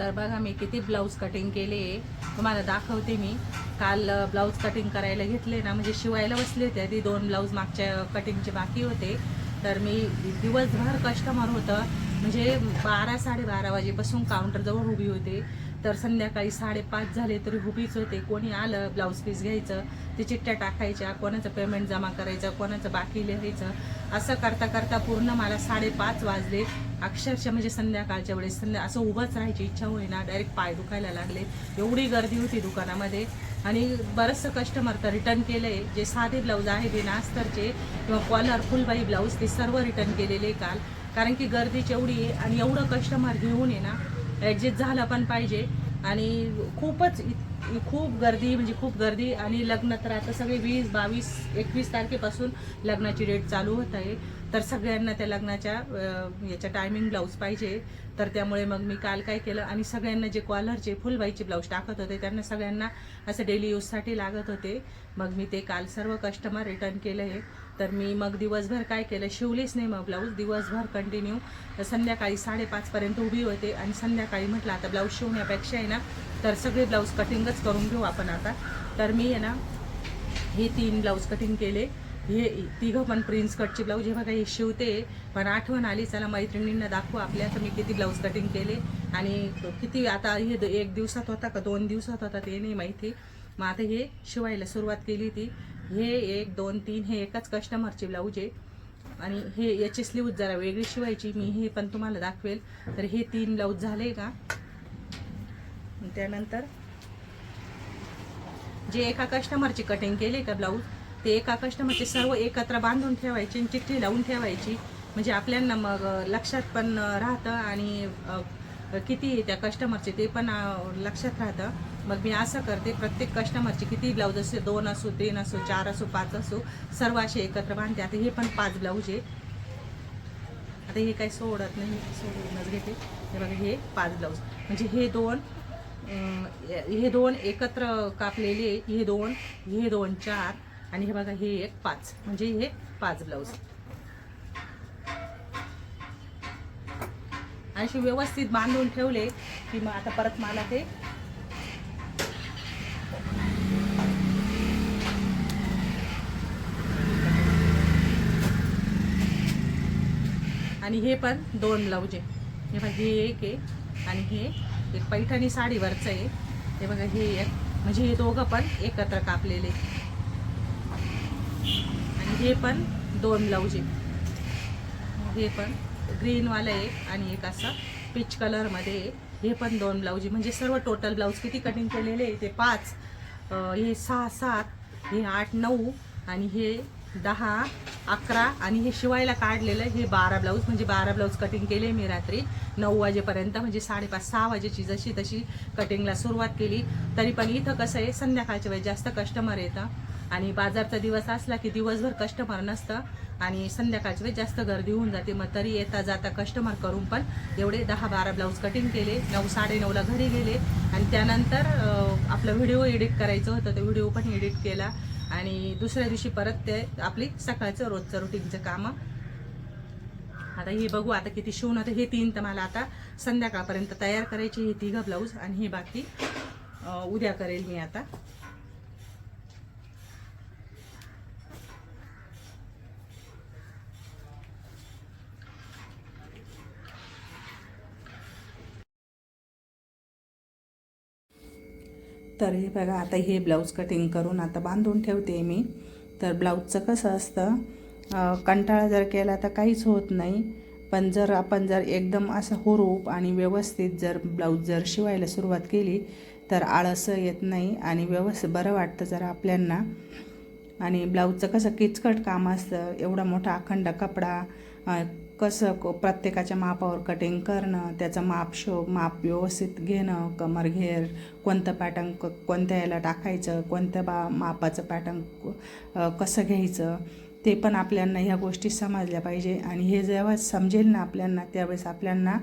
तर बघा मी किती ब्लाऊज कटिंग केले तुम्हाला दाखवते मी. काल ब्लाऊज कटिंग करायला घेतले ना म्हणजे शिवायला बसले होते. आधी दोन ब्लाऊज मागच्या कटिंगचे बाकी होते. तर मी दिवसभर कस्टमर होतं. म्हणजे बारा साडेबारा वाजेपासून काउंटरजवळ उभी होते. तर संध्याकाळी साडेपाच झाले तरी उभीच होते. कोणी आलं ब्लाऊज पीस घ्यायचं ते चिठ्ठ्या टाकायच्या कोणाचं पेमेंट जमा करायचं कोणाचं बाकी लिहायचं. असं करता करता पूर्ण मला साडेपाच वाजले. अक्षरशः म्हणजे संध्याकाळच्या वेळेस संध्या असं उभंच राहायची इच्छा होईना. डायरेक्ट पाय दुखायला लागले. एवढी गर्दी होती दुकानामध्ये. आणि बरंचसं कस्टमर तर रिटर्न केले. जे साधे ब्लाऊज आहे ते नास्तरचे किंवा कॉलर फुलबाई ब्लाऊज ते सर्व रिटर्न केलेले काल. कारण की गर्दीची एवढी आहे आणि एवढं कस्टमर घेऊन आहे ना ॲडजस्ट झालं पण पाहिजे. आणि खूपच इत- खूप गर्दी म्हणजे खूप गर्दी आणि लग्न तर आता सगळे वीस बावीस एकवीस तारखेपासून लग्नाची डेट चालू होत आहे. तर सगळ्यांना त्या लग्नाच्या याच्या टायमिंग ब्लाऊज पाहिजे. तर त्यामुळे मग मी काल काय केलं आणि सगळ्यांना जे कॉलरचे फुलबाईचे ब्लाऊज टाकत होते त्यांना सगळ्यांना असं डेली यूजसाठी लागत होते. मग मी ते काल सर्व कस्टमर रिटर्न केलं आहे तर मी मग दिवसभर काय केलं शिवलीच नाही मग ब्लाऊज दिवसभर कंटिन्यू संध्याकाळी साडेपाचपर्यंत उभी होते आणि संध्याकाळी म्हटलं आता ब्लाऊज शिवण्यापेक्षा आहे ना तर सगळे ब्लाऊज कटिंगच करून घेऊ आपण आता. तर मी आहे ना हे तीन ब्लाऊज कटिंग केले. हे तिघं पण प्रिन्स कटचे ब्लाऊज हे बघा हे शिवते पण आठवण आली. चला मैत्रिणींना दाखवू आपल्या. तर मी किती ब्लाऊज कटिंग केले आणि किती आता हे एक दिवसात होता का दोन दिवसात होता ते नाही माहिती. मग आता हे शिवायला सुरुवात केली ती हे एक दोन तीन हे एकाच कस्टमरचे ब्लाऊज आहे. आणि हे याची स्लीव जरा वेगळी शिवायची मी हे पण तुम्हाला दाखवेल. तर हे तीन ब्लाऊज झाले का? त्यानंतर जे एका कस्टमरची कटिंग केले का ब्लाऊज ते एका कस्टमरचे सर्व एकत्र बांधून ठेवायचे आणि चिठ्ठी लावून ठेवायची. म्हणजे आपल्यांना मग लक्षात पण राहतं आणि किती त्या कस्टमरचे ते पण लक्षात राहतं. मग मी असं करते प्रत्येक कस्टमरचे किती ब्लाऊज असे दोन असो तीन असो चार असो पाच असो सर्व असे एकत्र बांधते. आता हे पण पाच ब्लाऊज आहे. आता हे काही सोडत नाही सोडूनच घेते. हे बघा हे पाच ब्लाऊज म्हणजे हे दोन हे दोन एकत्र कापलेले हे दोन हे दोन चार आणि हे बघा हे एक पाच. म्हणजे हे पाच ब्लाऊज अशी असे व्यवस्थित बांधून ठेवले की मग आता परत मला ते आणि हे पण दोन ब्लाऊज आहे. हे बघा हे एक आहे आणि हे एक पैठणी साडीवरचं आहे. हे बघा हे एक. म्हणजे हे दोघं पण एकत्र कापलेले आणि हे पण दोन ब्लाऊज आहे. हे पण ग्रीनवालं आहे आणि एक असं पीच कलरमध्ये हे पण दोन ब्लाऊज म्हणजे सर्व टोटल ब्लाऊज किती कटिंग केलेले आहे ते पाच. हे सहा सात हे आठ नऊ आणि हे दहा अकरा आणि हे शिवायला काढलेलं हे बारा ब्लाऊज म्हणजे बारा ब्लाऊज कटिंग केले मी रात्री नऊ वाजेपर्यंत. म्हणजे साडेपाच सहा वाजेची जशी तशी कटिंगला सुरुवात केली. तरी पण इथं कसं आहे संध्याकाळच्या वेळेस जास्त कस्टमर येतं. आणि बाजारचा दिवस असला की दिवसभर कस्टमर नसतं. आणि संध्याकाळची वेळ जास्त गर्दी होऊन जाते. मग तरी येता जाता कस्टमर करून पण एवढे दहा बारा ब्लाऊज कटिंग केले. नऊ साडेनऊला घरी गेले. आणि त्यानंतर आपला आपलं व्हिडिओ एडिट करायचं होतं. तो व्हिडिओ पण एडिट केला. आणि दुसऱ्या दिवशी परत ते आपली सकाळचं रोजचं रुटीनचं कामं. आता हे बघू आता किती शिवून होतं. हे तीन तर मला आता संध्याकाळपर्यंत तयार करायची हे तिघं ब्लाऊज आणि हे बाकी उद्या करेल मी आता. तर हे बघा आता हे ब्लाऊज कटिंग करून आता बांधून ठेवते मी. तर ब्लाऊजचं कसं असतं कंटाळा जर केला तर काहीच होत नाही. पण जर आपण जर एकदम असं हुरूप आणि व्यवस्थित जर ब्लाऊज जर शिवायला सुरुवात केली तर आळसं येत नाही आणि व्यवस्थित बरं वाटतं जर आपल्यांना. आणि ब्लाऊजचं कसं किचकट काम असतं एवढा मोठा अखंड कपडा कसं क- प्रत्येकाच्या मापावर कटिंग करणं त्याचं माप शो माप व्यवस्थित घेणं कमर घेर कोणतं पॅटर्न क कोणत्या याला टाकायचं कोणत्या बा मापाचं पॅटर्न कसं घ्यायचं ते पण आपल्यांना ह्या गोष्टी समजल्या पाहिजे. आणि हे जेव्हा समजेल ना आपल्यांना त्यावेळेस आपल्यांना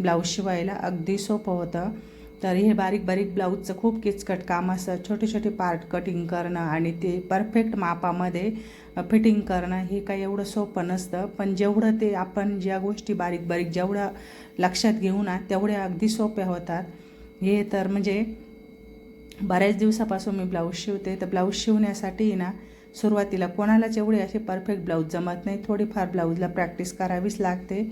ब्लाऊज शिवायला अगदी सोपं होतं. तर हे बारीक बारीक ब्लाऊजचं खूप किचकट काम असतं. छोटे छोटे पार्ट कटिंग करणं आणि ते परफेक्ट मापामध्ये फिटिंग करणं हे काही एवढं सोपं नसतं. पण जेवढं ते आपण ज्या गोष्टी बारीक बारीक जेवढ्या लक्षात घेऊ ना तेवढ्या अगदी सोप्या होतात. हे तर म्हणजे बऱ्याच दिवसापासून मी ब्लाऊज शिवते. तर ब्लाऊज शिवण्यासाठी ना सुरुवातीला कोणालाच एवढे असे परफेक्ट ब्लाऊज जमत नाही. थोडीफार ब्लाऊजला प्रॅक्टिस करावीच लागते.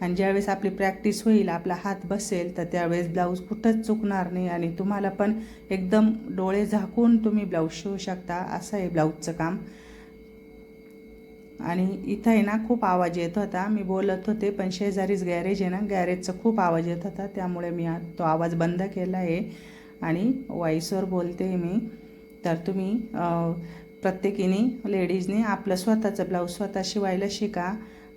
आणि ज्यावेळेस आपली प्रॅक्टिस होईल आपला हात बसेल तर त्यावेळेस ब्लाऊज कुठंच चुकणार नाही आणि तुम्हाला पण एकदम डोळे झाकून तुम्ही ब्लाऊज शिवू शकता. असं आहे ब्लाऊजचं काम. आणि इथं आहे ना खूप आवाज येत होता. मी बोलत होते पण शेजारीच गॅरेज आहे ना गॅरेजचा खूप आवाज येत होता. त्यामुळे मी आ- तो आवाज बंद केला आहे. आणि वॉईसवर बोलते मी. तर तुम्ही प्रत्येकीने लेडीजने आपलं स्वतःचं ब्लाऊज स्वतः शिवायला शिका.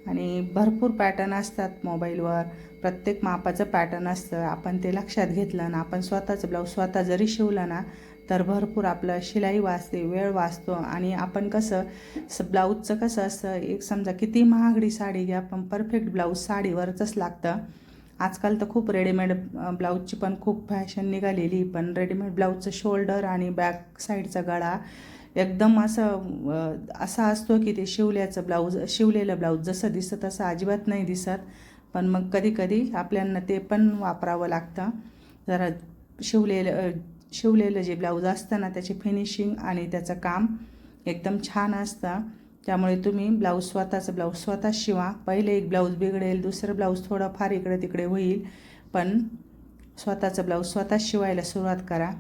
आणि भरपूर पॅटर्न असतात मोबाईलवर प्रत्येक मापाचं पॅटर्न असतं. आपण ते लक्षात घेतलं ना आपण स्वतःचं ब्लाऊज स्वतः जरी शिवलं ना तर भरपूर आपलं शिलाई वाचते वेळ वाचतो. आणि आपण कसं स ब्लाऊजचं कसं असतं एक समजा किती महागडी साडी घ्या पण परफेक्ट ब्लाऊज साडीवरचंच लागतं. आजकाल तर खूप रेडीमेड ब्लाऊजची पण खूप फॅशन निघालेली पण रेडीमेड ब्लाऊजचं शोल्डर आणि बॅक साईडचा गळा एकदम असं असा असतो की ते शिवल्याचं ब्लाऊज शिवलेलं ब्लाऊज जसं दिसतं तसं अजिबात नाही दिसत. पण मग कधी कधी आपल्यांना ते पण वापरावं लागतं. जरा शिवलेलं शिवलेलं जे ब्लाऊज असतं ना त्याची फिनिशिंग आणि त्याचं काम एकदम छान असतं. त्यामुळे तुम्ही ब्लाऊज स्वतःचं ब्लाऊज स्वतः शिवा. पहिले एक ब्लाऊज बिघडेल दुसरं ब्लाऊज थोडंफार इकडे तिकडे होईल. पण स्वतःचं ब्लाऊज स्वतः शिवायला सुरुवात करा.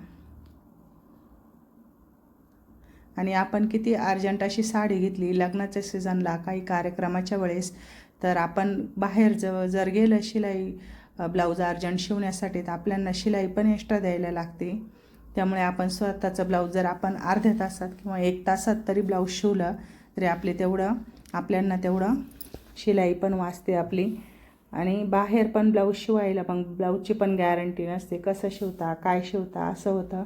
आणि आपण किती अर्जंट अशी साडी घेतली लग्नाच्या सीझनला काही कार्यक्रमाच्या वेळेस तर आपण बाहेर ज जर गेलं शिलाई ब्लाऊज अर्जंट शिवण्यासाठी तर आपल्याला शिलाई पण एक्स्ट्रा द्यायला लागते. त्यामुळे आपण स्वतःचं ब्लाऊज जर आपण अर्ध्या तासात किंवा एक तासात तरी ब्लाऊज शिवलं तरी आपले तेवढं आपल्यांना तेवढं शिलाई पण वाचते आपली. आणि बाहेर पण ब्लाऊज शिवायला पण ब्लाऊजची पण गॅरंटी नसते कसं शिवता काय शिवता असं होतं.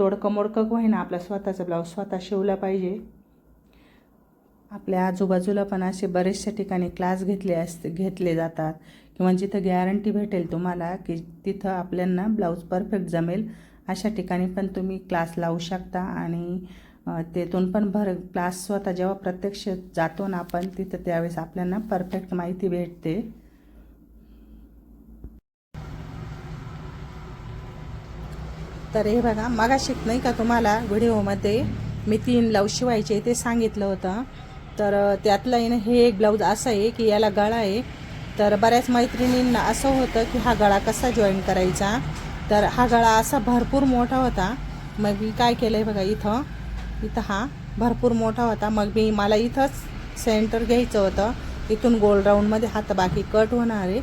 तोडकं मोडकं होईना आपला स्वतःचा ब्लाऊज स्वतः शिवला पाहिजे. आपल्या आजूबाजूला पण असे बरेचशा ठिकाणी क्लास घेतले असते घेतले जातात. किंवा जिथं गॅरंटी भेटेल तुम्हाला की तिथं आपल्यांना ब्लाऊज परफेक्ट जमेल अशा ठिकाणी पण तुम्ही क्लास लावू शकता. आणि तेथून पण भर क्लास स्वतः जेव्हा प्रत्यक्ष जातो ना आपण तिथं त्यावेळेस आपल्याला परफेक्ट माहिती भेटते. तर हे बघा मागाशी नाही का तुम्हाला व्हिडिओमध्ये मी तीन ब्लाऊज शिवायचे ते सांगितलं होतं. तर त्यातलं आहे ना हे एक ब्लाऊज असं आहे की याला गळा आहे. तर बऱ्याच मैत्रिणींना असं होतं की हा गळा कसा जॉईन करायचा? तर हा गळा असा भरपूर मोठा होता. मग मी काय केलं आहे बघा इथं इथं हा भरपूर मोठा होता. मग मी मला इथंच सेंटर घ्यायचं होतं. इथून गोल राऊंडमध्ये हात बाकी कट होणार आहे.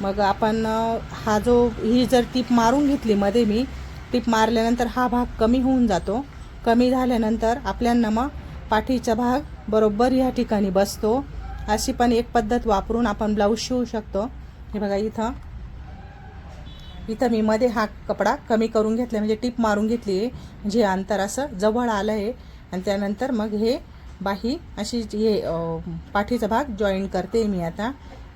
मग आपण हा जो ही जर टीप मारून घेतली मध्ये मी टीप मारल्यानंतर हा भाग कमी होऊन जातो. कमी झाल्यानंतर आपल्यांना मग पाठीचा भाग बरोबर ह्या ठिकाणी बसतो. अशी पण एक पद्धत वापरून आपण ब्लाऊज शिवू शकतो. हे बघा इथं. इथं मी मध्ये हा कपडा कमी करून घेतला म्हणजे टीप मारून घेतली आहे. म्हणजे अंतर असं जवळ आलं आहे आणि त्यानंतर मग हे बाही अशी हे पाठीचा भाग जॉईन करते मी आता.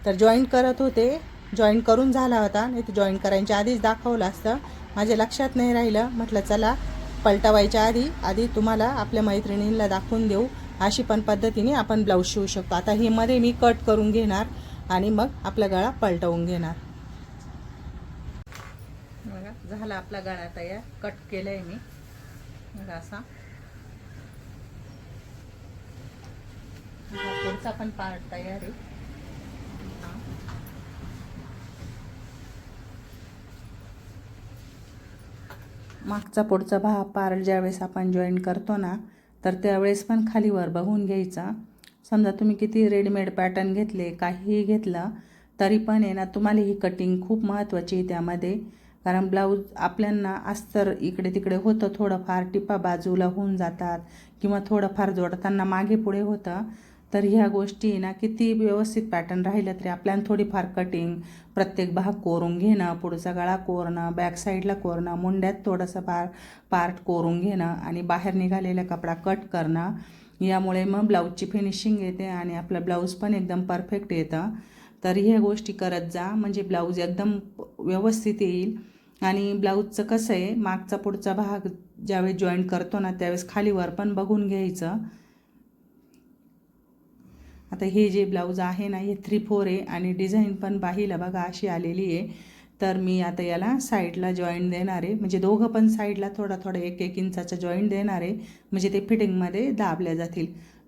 तर जॉईन करत होते. जॉईन करून झाला होता. नाही तर जॉईन करायच्या आधीच दाखवलं असतं. माझ्या लक्षात नाही राहिलं. म्हटलं चला पलटवायच्या आधी आधी तुम्हाला आपल्या मैत्रिणींना दाखवून देऊ. अशी पण पद्धतीने आपण ब्लाऊज शिवू शकतो. आता ही मध्ये मी कट करून घेणार आणि मग आपला गळा पलटवून घेणार. बघा झाला आपला गळा तयार. कट केलाय मी. बघा असा. पुढचा पण पार्ट तयार आहे हा. मागचा पुढचा भा पार ज्यावेळेस आपण जॉईन करतो ना तर त्यावेळेस पण खालीवर बघून घ्यायचा. समजा तुम्ही किती रेडीमेड पॅटर्न घेतले काहीही घेतलं तरी पण आहे ना तुम्हाला ही कटिंग खूप महत्त्वाची आहे त्यामध्ये. कारण ब्लाऊज आपल्यांना अस्तर इकडे तिकडे होतं थोडंफार टिपा बाजूला होऊन जातात किंवा थोडंफार जोडताना मागे पुढे होतं. तर ह्या गोष्टी ना किती व्यवस्थित पॅटर्न राहिलं तरी आपल्याला थोडीफार कटिंग प्रत्येक भाग कोरून घेणं पुढचा गळा कोरणं बॅक साईडला कोरणं मुंड्यात थोडंसं पार पार्ट कोरून घेणं आणि बाहेर निघालेला कपडा कट करणं. यामुळे मग ब्लाऊजची फिनिशिंग येते आणि आपलं ब्लाऊज पण एकदम परफेक्ट येतं. तर ह्या गोष्टी करत जा म्हणजे ब्लाऊज एकदम व्यवस्थित येईल. आणि ब्लाऊजचं कसं आहे मागचा पुढचा भाग ज्यावेळेस जॉईन करतो ना त्यावेळेस खालीवर पण बघून घ्यायचं. आता हे जे ब्लाऊज आहे ना हे थ्री फोर आहे आणि डिझाईन पण बाहीला बघा अशी आलेली आहे. तर मी आता याला साईडला जॉईंट देणार आहे. म्हणजे दोघं पण साईडला थोडा थोडा एक एक इंचाचा जॉईंट देणार आहे. म्हणजे ते फिटिंगमध्ये दाबल्या जातील.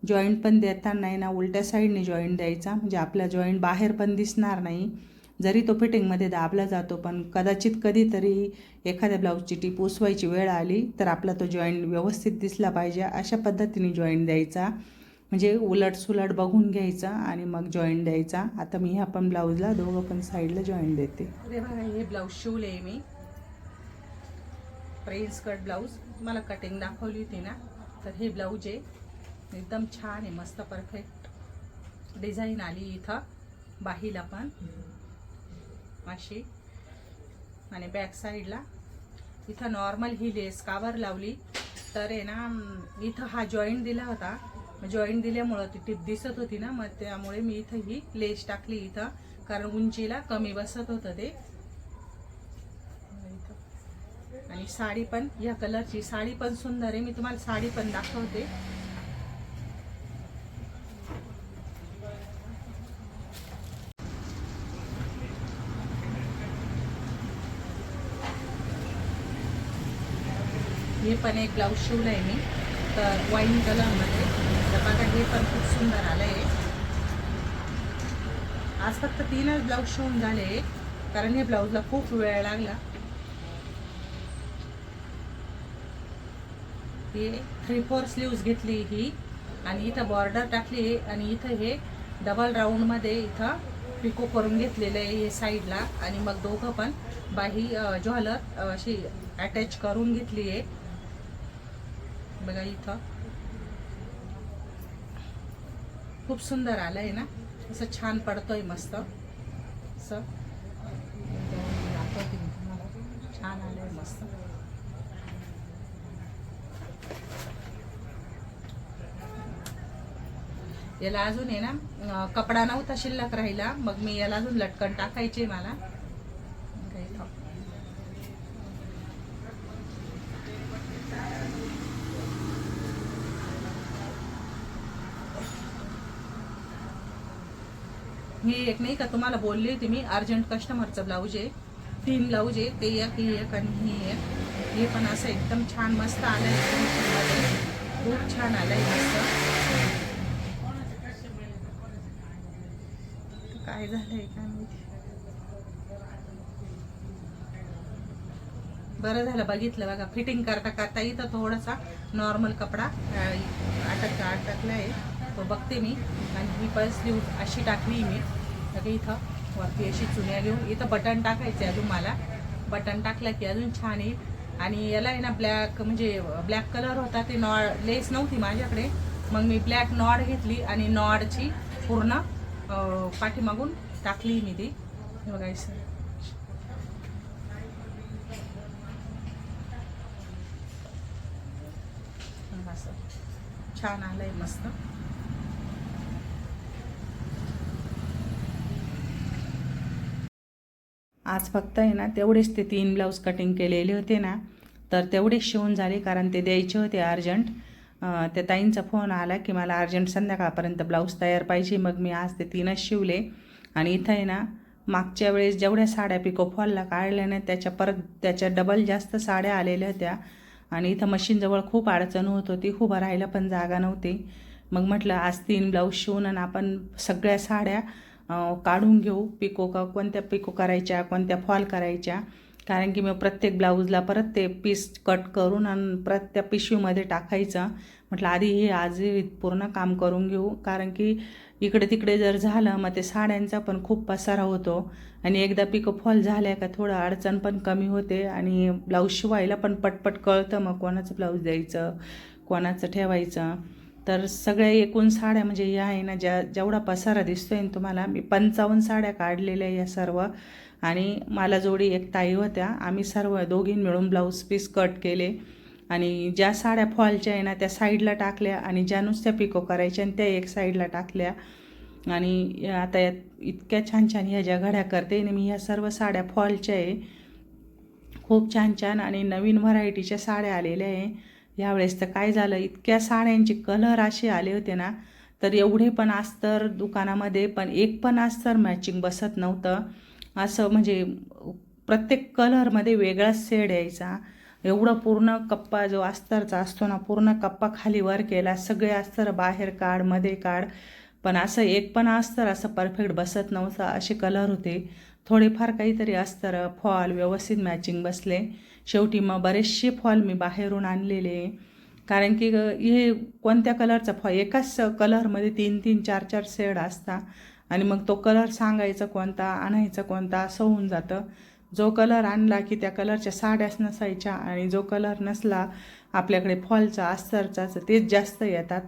जॉईंट पण देताना आहे ना उलट्या साईडने जॉईंट द्यायचा. म्हणजे आपला जॉईंट बाहेर पण दिसणार नाही. जरी तो फिटिंगमध्ये दाबला जातो पण कदाचित कधीतरी एखाद्या ब्लाऊजची टीप उसवायची वेळ आली तर आपला तो जॉईंट व्यवस्थित दिसला पाहिजे. अशा पद्धतीने जॉईंट द्यायचा. म्हणजे उलट सुलट बघून घ्यायचा आणि मग जॉईंट द्यायचा. आता मी ह्या पण ब्लाऊजला दोघं पण साईडला जॉईंट देते. अरे बघा हे ब्लाऊज शिवले मी. प्रेन्स कट ब्लाऊज तुम्हाला कटिंग दाखवली होती ना. तर हे ब्लाऊज आहे. एकदम छान आहे मस्त परफेक्ट डिझाईन आली इथं बाहीला पण. अशी. आणि बॅक साईडला इथं नॉर्मल ही लेस कावर लावली. तर आहे ना इथं हा जॉईंट दिला होता. जॉईंट दिल्यामुळं ती टिप दिसत होती ना मग त्यामुळे मी इथं ही लेस टाकली इथं कारण उंचीला कमी बसत होतं ते. आणि साडी पण या कलरची साडी पण सुंदर आहे. मी तुम्हाला साडी पण दाखवते. मी पण एक ब्लाऊज शिवलाय मी तर वाईन कलरमध्ये तर बघा हे पण खूप सुंदर आलंय. आज फक्त तीनच ब्लाऊज शिवून झाले कारण हे ब्लाऊजला खूप वेळ लागला. हे थ्री फोर स्लीव्ज घेतली ही आणि इथं बॉर्डर टाकली आणि इथं हे डबल राऊंडमध्ये इथं पिको करून घेतलेलं आहे हे साईडला आणि मग दोघं पण बाही ज्वालर अशी अटॅच करून घेतली आहे. बघा इथं. खूप सुंदर आलं आहे ना? असं छान पडतोय मस्त. असं. दाखवते मी तुम्हाला. छान आलंय मस्त. याला अजून आहे ना कपडा नव्हता शिल्लक राहिला. मग मी याला अजून लटकन टाकायचे मला बघा इथं. मी एक नाही का तुम्हाला बोलली होती मी अर्जंट कस्टमरचं ब्लाऊज आहे तीन ब्लाऊज आहे ते एक हे एक आणि हे एक. हे पण असं एकदम छान मस्त आलंय. आहे खूप छान आलंय मस्त. काय झालंय काय माहिती. बरं झालं बघितलं बघा. फिटिंग करता करता इथं थोडासा नॉर्मल कपडा अटक अटकला आहे तो बघते मी. आणि ही पण लिहून अशी टाकली मी. तर इथं वरती अशी चुन्या लिहून इथं बटन टाकायचे अजून मला. बटन टाकलं की अजून छान येईल आणि याला आहे ना ब्लॅक म्हणजे ब्लॅक कलर होता ते नॉड लेस नव्हती माझ्याकडे. मग मी ब्लॅक नॉड घेतली आणि नॉडची पूर्ण पाठीमागून टाकली मी ती. बघायचं असं छान आलंय मस्त. आज फक्त आहे ना तेवढेच ते तीन ब्लाऊज कटिंग केलेले होते ना तर तेवढेच शिवून झाले कारण ते द्यायचे होते अर्जंट. त्या ताईंचा फोन आला की मला अर्जंट संध्याकाळपर्यंत ब्लाऊज तयार पाहिजे मग मी आज ते तीनच शिवले. आणि इथं आहे ना मागच्या वेळेस जेवढ्या साड्या पिको फॉलला काढल्या ना त्याच्या परत त्याच्या डबल जास्त साड्या आलेल्या होत्या. आणि इथं मशीनजवळ खूप अडचण होत होती उभं राहायला पण जागा नव्हती. मग म्हटलं आज तीन ब्लाऊज शिवून आणि आपण सगळ्या साड्या काढून घेऊ पिको का कोणत्या पिको करायच्या कोणत्या फॉल करायच्या. कारण की मग प्रत्येक ब्लाऊजला परत ते पीस कट करून आणि परत त्या पिशवीमध्ये टाकायचं. म्हटलं आधी हे आज पूर्ण काम करून घेऊ. कारण की इकडे तिकडे जर झालं मग ते साड्यांचा पण खूप पसारा होतो. आणि एकदा पिकं फॉल झाल्या का थोडं अडचण पण कमी होते. आणि ब्लाऊज शिवायला पण पटपट कळतं मग कोणाचं ब्लाऊज द्यायचं कोणाचं ठेवायचं. तर सगळ्या एकूण साड्या म्हणजे या आहे ना ज्या जेवढा पसारा दिसतो ना तुम्हाला मी पंचावन्न साड्या काढलेल्या या सर्व. आणि मला जोडी एक ताई होत्या. आम्ही सर्व दोघी मिळून ब्लाऊज पीस कट केले. आणि ज्या साड्या फॉलच्या आहे ना त्या साईडला टाकल्या आणि ज्या नुसत्या पिको करायच्या आणि त्या एक साईडला टाकल्या. आणि आता यात इतक्या छान छान ह्या ज्या घड्या करते आणि मी ह्या सर्व साड्या फॉलच्या आहे. खूप छान छान आणि नवीन व्हरायटीच्या साड्या आलेल्या आहे. यावेळेस तर काय झालं? इतक्या साड्यांचे कलर असे आले होते ना तर एवढे पण अस्तर दुकानामध्ये पण एक पण अस्तर मॅचिंग बसत नव्हतं. असं म्हणजे प्रत्येक कलरमध्ये वेगळाच शेड यायचा. एवढं पूर्ण कप्पा जो अस्तरचा असतो ना पूर्ण कप्पा खाली वर केला सगळे अस्तर बाहेर काढमध्ये काढ. पण असं एक पण अस्तर असं परफेक्ट बसत नव्हतं असे कलर होते. थोडेफार काहीतरी अस्तर फॉल व्यवस्थित मॅचिंग बसले. शेवटी मग बरेचसे फॉल मी बाहेरून आणलेले. कारण की हे कोणत्या कलरचा फॉल? एकाच कलरमध्ये तीन तीन चार चार शेड असता. आणि मग तो कलर सांगायचा कोणता आणायचा कोणता असं होऊन जातं. जो कलर आणला की त्या कलरच्या साड्याच नसायच्या आणि जो कलर नसला आपल्याकडे फॉलचा अस्तरचा तेच जास्त येतात.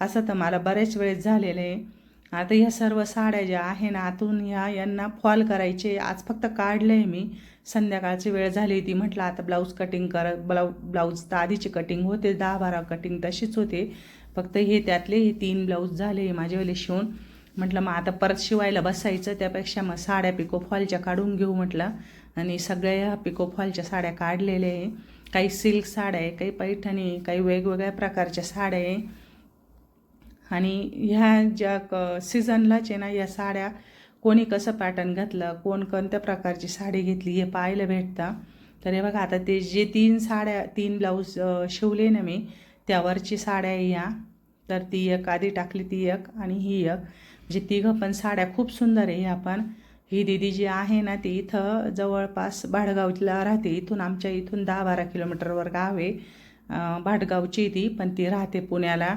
असं तर मला बऱ्याच वेळेस झालेलं आहे. आता ह्या सर्व साड्या ज्या आहे ना आतून ह्या यांना फॉल करायचे. आज फक्त काढलं आहे मी. संध्याकाळची वेळ झाली ती म्हटलं आता ब्लाऊज कटिंग कर ब्लाऊ ब्लाऊज तर आधीची कटिंग होते. दहा बारा कटिंग तशीच होते. फक्त हे त्यातले हे तीन ब्लाऊज झाले माझेवाले शिवून. म्हटलं मग आता परत शिवायला बसायचं. त्यापेक्षा मग साड्या पिको फॉलच्या काढून घेऊ म्हटलं. आणि सगळ्या ह्या पिको फॉलच्या साड्या काढलेल्या आहे. काही सिल्क साड्या आहे काही पैठणी काही वेगवेगळ्या प्रकारच्या साड्या आहे. आणि ह्या ज्या क सीझनलाच आहे ना या साड्या कोणी कसं पॅटर्न घातलं कोण कोणत्या प्रकारची साडी घेतली हे पाहायला भेटतं. तर हे बघा आता ते जे तीन साड्या तीन ब्लाऊज शिवले ना मी त्यावरची साड्या या. तर ती एक आधी टाकली ती एक आणि ही एक. म्हणजे तिघं पण साड्या खूप सुंदर आहे. ह्या पण ही दिदी जी आहे ना ती इथं जवळपास भाडगावला राहते. इथून आमच्या इथून दहा बारा किलोमीटरवर गाव आहे. भाडगावची ती पण ती राहते पुण्याला.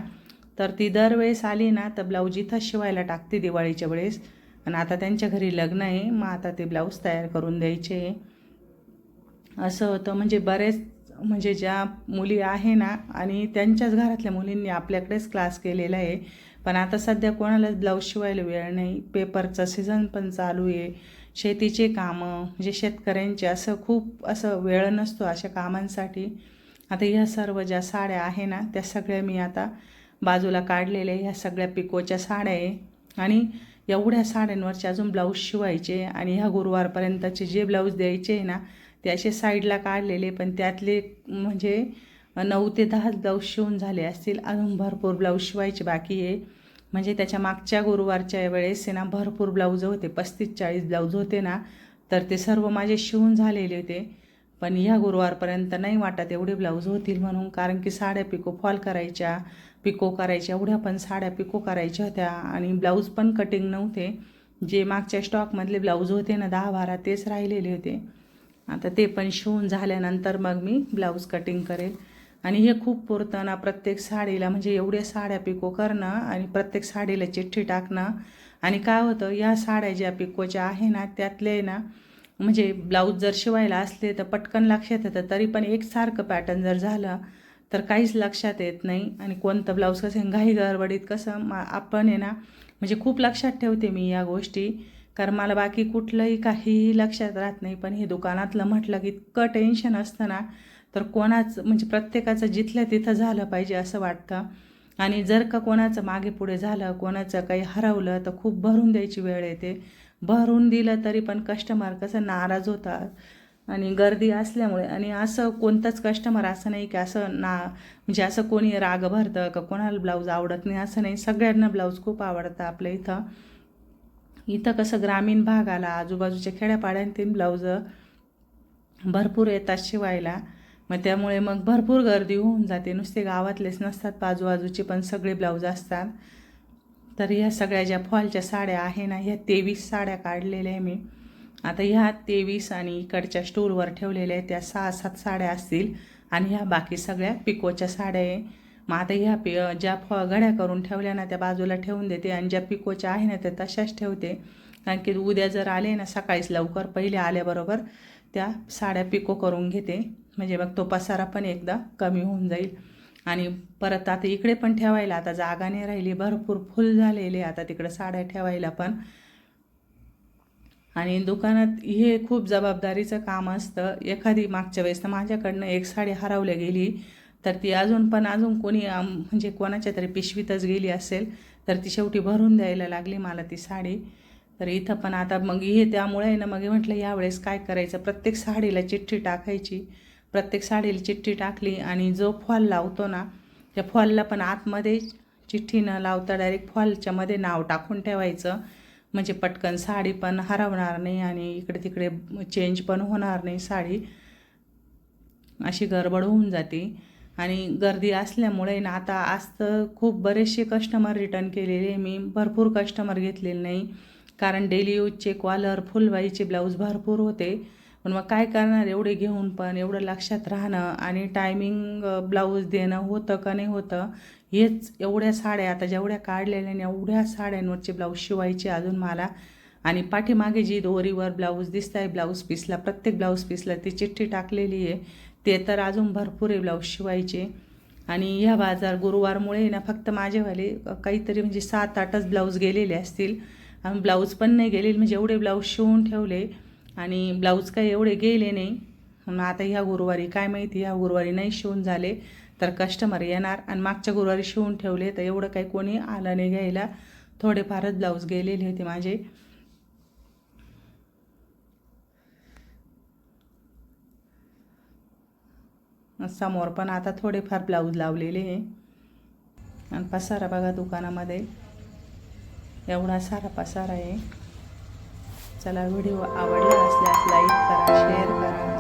तर ती दरवेळेस आली ना तर ब्लाऊज इथंच शिवायला टाकते दिवाळीच्या वेळेस. आणि आता त्यांच्या घरी लग्न आहे मग आता ते ब्लाऊज तयार करून द्यायचे असं होतं म्हणजे बरेच म्हणजे ज्या मुली आहे ना आणि त्यांच्याच घरातल्या मुलींनी आपल्याकडेच क्लास केलेला आहे. पण आता सध्या कोणालाच ब्लाऊज शिवायला वेळ नाही पेपरचं सीझन पण चालू आहे. शेतीचे कामं म्हणजे शेतकऱ्यांचे असं खूप असं वेळ नसतो अशा कामांसाठी. आता ह्या सर्व ज्या साड्या आहे ना त्या सगळ्या मी आता बाजूला काढलेले ह्या सगळ्या पिकोच्या साड्या आहे. आणि एवढ्या साड्यांवरचे अजून ब्लाऊज शिवायचे आणि ह्या गुरुवारपर्यंतचे जे ब्लाऊज द्यायचे आहे ना ते असे साईडला काढलेले पण त्यातले म्हणजे नऊ ते दहाच ब्लाऊज शिवून झाले असतील. अजून भरपूर ब्लाऊज शिवायचे बाकी आहे. म्हणजे त्याच्या मागच्या गुरुवारच्या वेळेस ना भरपूर ब्लाऊज होते पस्तीस चाळीस ब्लाऊज होते ना तर ते सर्व माझे शिवून झालेले होते. पण ह्या गुरुवारपर्यंत नाही वाटत एवढे ब्लाऊज होतील म्हणून कारण की साड्या पिको फॉल करायच्या पिको करायच्या एवढ्या पण साड्या पिको करायच्या होत्या. आणि ब्लाऊज पण कटिंग नव्हते. जे मागच्या स्टॉकमधले ब्लाऊज होते ना दहा बारा तेच राहिलेले होते. आता ते पण शिवून झाल्यानंतर मग मी ब्लाऊज कटिंग करेल. आणि हे खूप पुरतं ना प्रत्येक साडीला म्हणजे एवढ्या साड्या पिको करणं आणि प्रत्येक साडीला चिठ्ठी टाकणं. आणि काय होतं या साड्या ज्या पिकोच्या आहे ना त्यातले ना म्हणजे ब्लाऊज जर शिवायला असले तर पटकन लक्षात येतं तरी पण एकसारखं पॅटर्न जर झालं तर काहीच लक्षात येत नाही. आणि कोणतं ब्लाऊज कसं घाई गडबडीत कसं मा आपण आहे ना म्हणजे खूप लक्षात ठेवते मी या गोष्टी. कारण मला बाकी कुठलंही काहीही लक्षात राहत नाही. पण हे दुकानातलं म्हटलं की इतकं टेन्शन असतं ना तर कोणाचं म्हणजे प्रत्येकाचं जिथल्या तिथं झालं पाहिजे असं वाटतं. आणि जर का कोणाचं मागे पुढे झालं कोणाचं काही हरवलं तर खूप भरून द्यायची वेळ येते. भरून दिलं तरी पण कस्टमर कसं नाराज होतात. आणि गर्दी असल्यामुळे आणि असं कोणतंच कस्टमर असं नाही की असं ना म्हणजे असं कोणी राग भरतं का कोणाला ब्लाऊज आवडत नाही असं नाही. सगळ्यांना ब्लाऊज खूप आवडतं आपल्या इथं. इथं कसं ग्रामीण भागाला आजूबाजूच्या खेड्यापाड्यांतील ब्लाऊज भरपूर येतात शिवायला. मग त्यामुळे मग भरपूर गर्दी होऊन जाते. नुसते गावातलेच नसतात बाजूबाजूचे पण सगळे ब्लाऊज असतात. तर ह्या सगळ्या ज्या फॉलच्या साड्या आहे ना ह्या तेवीस साड्या काढलेल्या आहे मी. आता ह्या तेवीस आणि इकडच्या स्टोरवर ठेवलेल्या आहेत त्या सहा सात साड्या असतील आणि ह्या बाकी सगळ्या पिकोच्या साड्या आहे. मग आता ह्या पि ज्या फ घड्या करून ठेवल्या ना त्या बाजूला ठेवून देते आणि ज्या पिकोच्या आहे ना त्या तशाच ठेवते. कारण की उद्या जर आले ना सकाळीच लवकर पहिले आल्याबरोबर त्या साड्या पिको करून घेते. म्हणजे मग तो पसारा पण एकदा कमी होऊन जाईल. आणि परत आता इकडे पण ठेवायला आता जागा नाही राहिली भरपूर फुल झालेले आता तिकडं साड्या ठेवायला पण. आणि दुकानात हे खूप जबाबदारीचं काम असतं. एखादी मागच्या वेळेस तर माझ्याकडनं एक साडी हरवल्या गेली तर ती अजून पण अजून कोणी म्हणजे कोणाच्या तरी पिशवीतच गेली असेल तर ती शेवटी भरून द्यायला लागली मला ती साडी. तर इथं पण आता मग हे त्यामुळे ना मग म्हटलं यावेळेस काय करायचं? प्रत्येक साडीला चिठ्ठी टाकायची. प्रत्येक साडीला चिठ्ठी टाकली आणि जो फॉल लावतो ना त्या फॉलला पण आतमध्ये चिठ्ठी न लावता डायरेक्ट फॉलच्या मध्ये नाव टाकून ठेवायचं. म्हणजे पटकन साडी पण हरवणार नाही आणि इकडे तिकडे चेंज पण होणार नाही साडी. अशी गडबड होऊन जाते. आणि गर्दी असल्यामुळे ना आता आज तर खूप बरेचसे कस्टमर रिटर्न केलेले मी भरपूर कस्टमर घेतलेले नाही. कारण डेली यूजचे कॉलर फुलवाईचे ब्लाऊज भरपूर होते. पण मग काय करणार? एवढे घेऊन पण एवढं लक्षात राहणं आणि टायमिंग ब्लाऊज देणं होतं का नाही होतं हेच एवढ्या साड्या आता जेवढ्या काढलेल्या आणि एवढ्या साड्यांवरचे ब्लाऊज शिवायचे अजून मला. आणि पाठीमागे जी दोरीवर ब्लाऊज दिसत आहे ब्लाऊज पीसला प्रत्येक ब्लाऊज पीसला ती चिठ्ठी टाकलेली आहे. ते तर अजून भरपूर आहे ब्लाऊज शिवायचे. आणि ह्या बाजार गुरुवारमुळे ना फक्त माझेवाले काहीतरी म्हणजे सात आठच ब्लाऊज गेलेले असतील. आणि ब्लाऊज पण नाही गेलेले म्हणजे एवढे ब्लाऊज शिवून ठेवले. आणि ब्लाऊज काही एवढे गेले नाही. मग आता ह्या गुरुवारी काय माहिती ह्या गुरुवारी नाही शिवून झाले तर कस्टमर येणार. आणि मागच्या गुरुवारी शिवून ठेवले तर एवढं काही कोणी आलं नाही घ्यायला. थोडेफारच ब्लाऊज गेलेले होते माझे. समोर पण आता थोडेफार ब्लाऊज लावलेले आहे. आणि पसारा बघा दुकानामध्ये. एवढा सारा पसारा आहे. चला व्हिडिओ आवडला असल्यास लाईक करा शेअर करा.